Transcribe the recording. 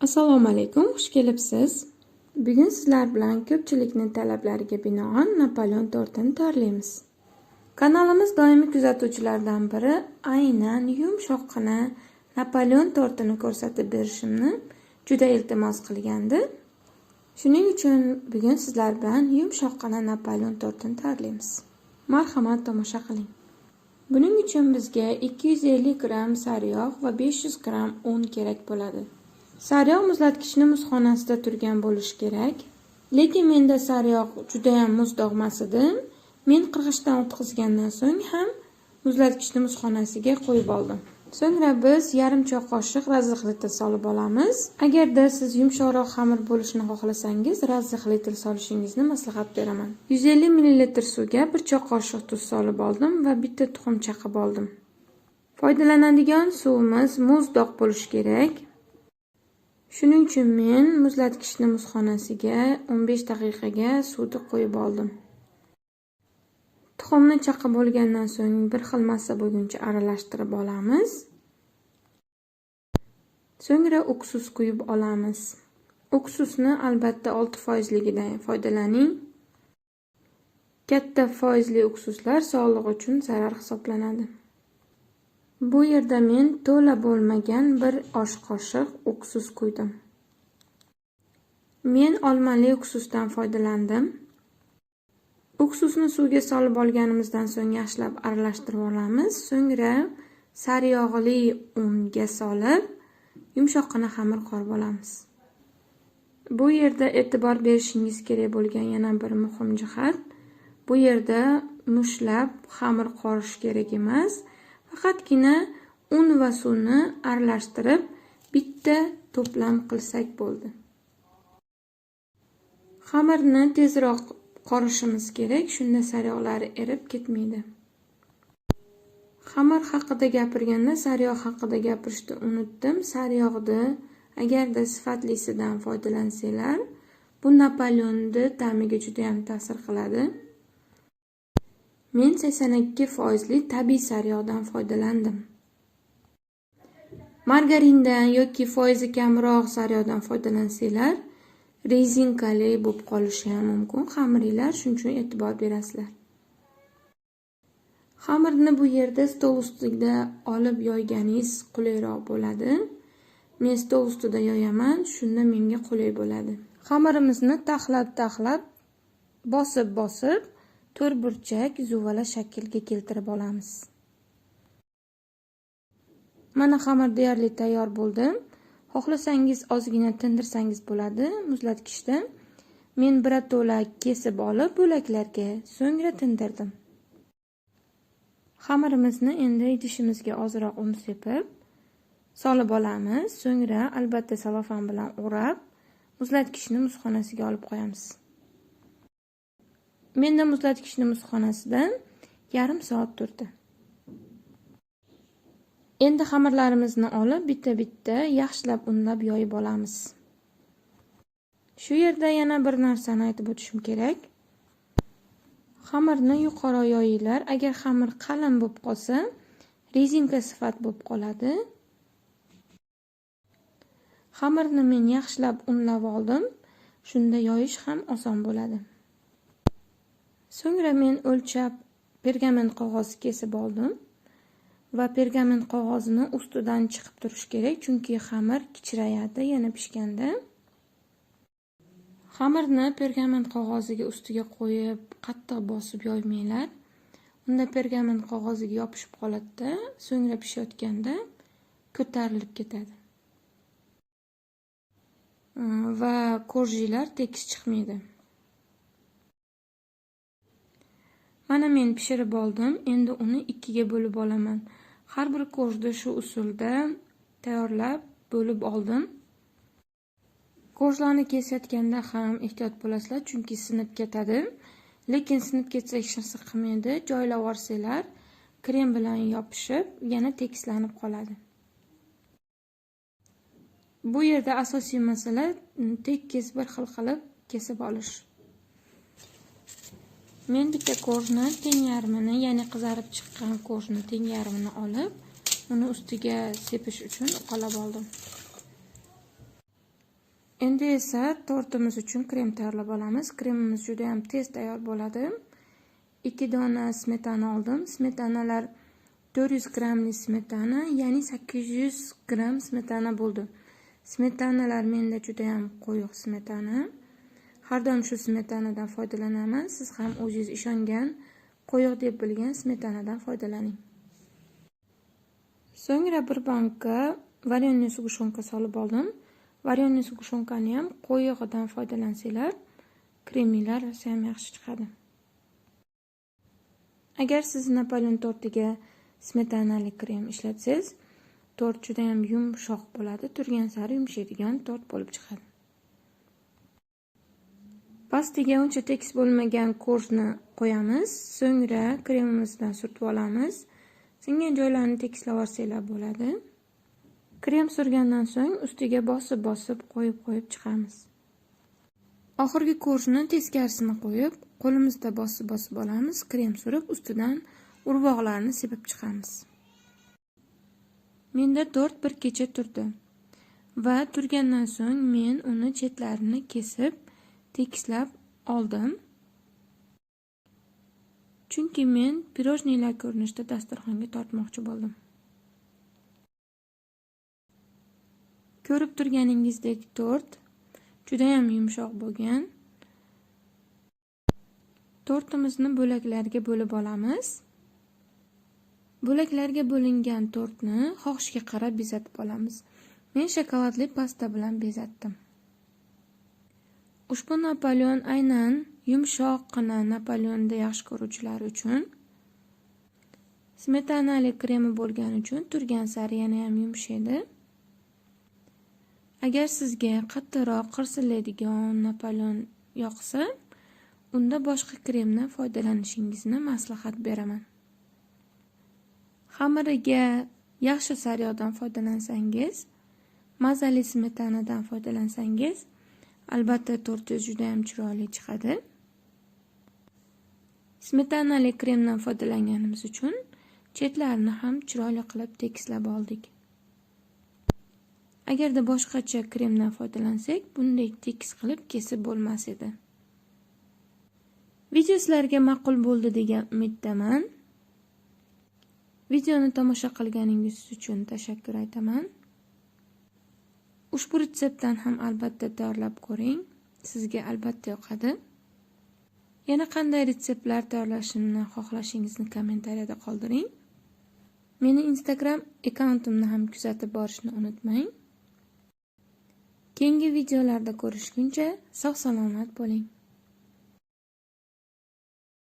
assalomu alaykum xush kelibsiz. Bugun sizlar bilan ko'pchilikning talablariga binoan napoleon tortini tayyorlaymiz kanalimiz doimiy kuzatuvchilaridan biri aynan yumshoqqina napoleon tortini ko'rsatib berishimni juda iltimos qilgandi. Shuning uchun bugun sizlar bilan yumshoqqina napoleon tortini tayyorlaymiz marhamat tomosha qiling. Buning uchun bizga 250 gramm sariyog' va 500 gramm un kerak bo'ladi. Sariyog' muzlatgichni muzxonasida turgan bo'lishi kerak. Lekin menda sariyog' judayam ham muzdog'mas edi men qirg'ichdan o'tkazgandan so'ng ham muzlatgichni muzxonasiga qo'yib oldim. So'ngra biz yarim choy qoshiq razziq solib olamiz. Agarda siz yumshoqroq xamir bo'lishini xohlasangiz razziq solishingizni maslahat beraman. 150 ml suvga bir choy qoshiq tuz solib oldim va bitta tuxum chaqib oldim. Foydalanadigan suvimiz muzdoq bo'lishi kerak. Shuning uchun men muzlatgichni muzxonasiga 15 daqiqaga suvni qo'yib oldim. Tuxumni chaqib bo'lgandan so'ng bir xil massa bo'lguncha aralashtirib olamiz. So'ngra uksus quyib olamiz. Uksusni albatta 6%ligidan foydalaning. Katta foizli uksuslar sog'liq uchun zarar hisoblanadi. Bu yerda men to'la bo'lmagan bir osh qoshiq uksus quydim men olmali uksusdan foydalandim. Uksusni suvga solib olganimizdan so'ng yaxshilab aralashtirib olamiz. So'ngra sariyog'li unga solib yumshoqqina xamir qorib olamiz. Bu yerda e'tibor berishingiz kerak bo'lgan yana bir muhim jihat. Bu yerda mushlab xamir qorish kerak emas. Faqatgina un va suvni aralashtirib bitta to'plam qilsak bo'ldi. Xamirni tezroq qorishimiz kerak shunda sariyog'lari erib ketmaydi. Xamir haqida gapirganda sariyog' haqida gapirishni unutdim. Sariyog'ni agarda sifatlisidan foydalansanglar bu napoleonni ta'miga juda ham ta'sir qiladi. Men 82 foizli tabiiy sariyog'dan foydalandim. Margarindan yoki foizi kamroq sariyog'dan foydalansanglar rezinkali bo'lib qolishi ham mumkin. Xamirlar shuning uchun e'tibor berasizlar. Xamirni bu yerda stol ustida olib yoyganingiz qulayroq bo'ladi. Men stol ustida yoyaman shunda menga qulay bo'ladi. Xamirimizni taxlab taxlab bosib bosib to'rtburchak zuvala shaklga keltirib olamiz. Mana xamir deyarli tayyor bo'ldi. Xohlasangiz ozgina tindirsangiz bo'ladi muzlatgichda. Men birato'la kesib olib bo'laklarga so'ngra tindirdim. Xamirimizni endi idishimizga ozroq un sepib solib olamiz. So'ngra albatta salofan bilan o'rab muzlatgichni muzxonasiga olib qo'yamiz. Menda muzlatgichni muzxonasidan yarim soat turdi. Endi xamirlarimizni olib bitta bitta yaxshilab unlab yoyib olamiz. Shu yerda yana bir narsani aytib o'tishim kerak. Xamirni yuqori yoyinglar. Agar xamir qalin bo'lib qolsa rezinka sifat bo'lib qoladi. Xamirni men yaxshilab unlab oldim. Shunda yoyish ham oson bo'ladi. So'ngra men o'lchab pergament qog'oz kesib oldim va pergament qog'ozini ustidan chiqib turishi kerak chunki xamir kichrayadi yana pishganda. Xamirni pergament qog'oziga ustiga qo'yib qattiq bosib yoymanglar. Unda pergament qog'oziga yopishib qoladida so'ngra pishayotganda ko'tarilib ketadi. Hm, va korjilar tekis chiqmaydi. Mana men pishirib oldim endi uni ikkiga bo'lib olaman. Har bir ko'shni shu usulda tayyorlab bo'lib oldim. Ko'shlarni kesayotganda ham ehtiyot bo'lasizlar chunki sinib ketadi. Lekin sinib ketsa hech narsa qilmaydi. Joylab yuborsanglar krem bilan yopishib yana tekislanib qoladi. Bu yerda asosiy masala tekis bir xil qilib kesib olish. Men bitta ko'rni teng yarmini ya'ni qizarib chiqqan ko'rni teng yarmini olib uni ustiga sepish uchun uqalab oldim Endi esa tortimiz uchun krem tayyorlab olamiz. Kremimiz juda ham tez tayyor bo'ladi. 2 dona smetana oldim. Smetanalar 400 grammli smetana, ya'ni 800 gramm smetana bo'ldi. Smetanalar menda juda ham quyuq smetana. Har doim shu smetanadan foydalanaman. Siz ham o'zingiz ishongan, qo'yiq deb bilgan smetanadan foydalaning. So'ngra bir banka varenniy sug'ushonka solib oldim. Varenniy sug'ushonkani ham qo'yig'idan foydalansanglar, kremiylar rosa ham yaxshi chiqadi. Agar siz Napoleon tortiga smetanali krem ishlatsangiz, tort juda ham yumshoq bo'ladi, turgan sari yumshaydigan tort bo'lib chiqadi. Pastiga uncha tekis bo'lmagan ko'rzni qo'yamiz, so'ngra kremimizdan surtib olamiz. Singan joylarini tekislab olsanglar bo'ladi. Krem surgandan so'ng ustiga bosib-bosib qo'yib-qo'yib chiqamiz. Oxirgi ko'rshni teskarisini qo'yib, qo'limizda bosib-bosib olamiz, krem surib, ustidan urvoqlarni sepib chiqamiz. Menda tort bir kecha turdi va turgandan so'ng men uni chetlarini kesib, tekislab oldim. Chunki men pirojnilar ko'rinishida dasturxonga tortmoqchi bo'ldim. Ko'rib turganingizdek tort juda ham yumshoq bo'lgan. Tortimizni bo'laklarga bo'lib olamiz. Bo'laklarga bo'lingan tortni xohishga qarab bezatib olamiz. Men shokoladli pasta bilan bezatdim. Ushbu Napoleon aynan yumshoqqina Napoleonni yaxshi ko'ruvchilar uchun smetanali kremi bo'lgani uchun turgan sari yana ham yumshaydi. Agar sizga qattiqroq qirsillaydigan Napoleon yoqsa, unda boshqa kremdan foydalanishingizni maslahat beraman. Xamiriga yaxshi sariyog'dan foydalansangiz, mazali smetanadan foydalansangiz, albatta tortingiz juda ham chiroyli chiqadi. Smetanali kremdan foydalanganimiz uchun chetlarini ham chiroyli qilib tekislab oldik. Agarda boshqacha kremdan foydalansak, bunday tekis qilib kesib bo'lmas edi. Video sizlarga ma'qul bo'ldi degan umiddaman. Videoni tomosha qilganingiz uchun tashakkur aytaman. Ushbu retseptdan ham albatta tayyorlab ko'ring. Sizga albatta yoqadi. Yana qanday retseptlar tayyorlashimni xohlashingizni kommentariyada qoldiring. Meni Instagram akkauntimni ham kuzatib borishni unutmang. Keyingi videolarda ko'rishguncha sog' salomat bo'ling.